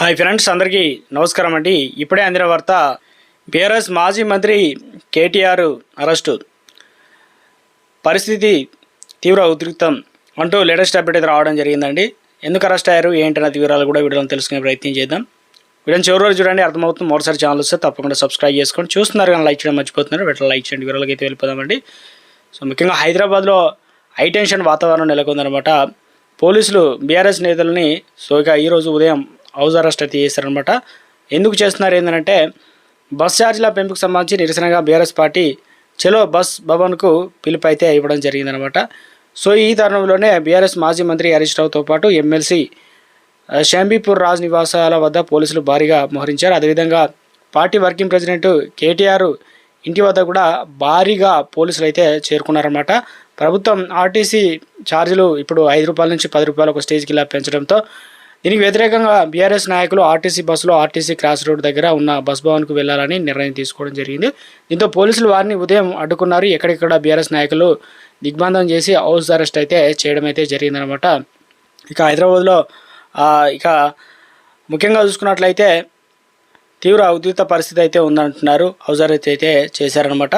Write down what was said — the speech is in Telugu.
హాయ్ ఫ్రెండ్స్ అందరికీ నమస్కారం అండి. ఇప్పుడే అందిన వార్త బీఆర్ఎస్ మాజీ మంత్రి కేటీఆర్ అరెస్టు. పరిస్థితి తీవ్ర ఉద్రిక్తం అంటూ లేటెస్ట్ అప్డేట్ రావడం జరిగిందండి. ఎందుకు అరెస్ట్ అయ్యారు ఏంటనే వివరాలు కూడా వీడియోలో తెలుసుకునే ప్రయత్నం చేద్దాం. వీడియోని చివరి రోజు చూడండి అర్థమవుతుంది. మరోసారి ఛానల్ వస్తే తప్పకుండా సబ్స్క్రైబ్ చేసుకోండి. చూస్తున్నారు కానీ లైక్ చేయడం మర్చిపోతున్నారు. వీటిలో లైక్ చేయండి. వివరాలకి అయితే వెళ్ళిపోదామండి. సో ముఖ్యంగా హైదరాబాద్లో హై టెన్షన్ వాతావరణం నెలకొందనమాట పోలీసులు బీఆర్ఎస్ నేతలని సో ఇక ఈరోజు ఉదయం హౌస్ అరెస్ట్ అయితే చేశారనమాట ఎందుకు చేస్తున్నారు ఏంటంటే బస్ ఛార్జీల పెంపుకు సంబంధించి నిరసనగా బీఆర్ఎస్ పార్టీ చలో బస్ భవన్కు పిలుపు అయితే ఇవ్వడం జరిగిందనమాట సో ఈ తరుణంలోనే బీఆర్ఎస్ మాజీ మంత్రి హరీష్ రావుతో పాటు ఎమ్మెల్సీ షంబీపూర్ రాజ్ నివాసాల వద్ద పోలీసులు భారీగా మోహరించారు. అదేవిధంగా పార్టీ వర్కింగ్ ప్రెసిడెంట్ కేటీఆర్ ఇంటి వద్ద కూడా భారీగా పోలీసులు అయితే చేరుకున్నారన్నమాట. ప్రభుత్వం ఆర్టీసీ ఛార్జీలు ఇప్పుడు ఐదు రూపాయల నుంచి పది రూపాయలు ఒక స్టేజ్కి ఇలా పెంచడంతో దీనికి వ్యతిరేకంగా బీఆర్ఎస్ నాయకులు ఆర్టీసీ బస్సులో ఆర్టీసీ క్రాస్ రోడ్ దగ్గర ఉన్న బస్ భవన్కు వెళ్ళాలని నిర్ణయం తీసుకోవడం జరిగింది. దీంతో పోలీసులు వారిని ఉదయం అడ్డుకున్నారు. ఎక్కడెక్కడ బీఆర్ఎస్ నాయకులు దిగ్బంధం చేసి హౌస్ అరెస్ట్ అయితే చేయడం అయితే జరిగిందనమాట ఇక హైదరాబాద్లో ఇక ముఖ్యంగా చూసుకున్నట్లయితే తీవ్ర ఉద్రిక్త పరిస్థితి అయితే ఉందంటున్నారు. హౌస్ అరెస్ట్ అయితే చేశారనమాట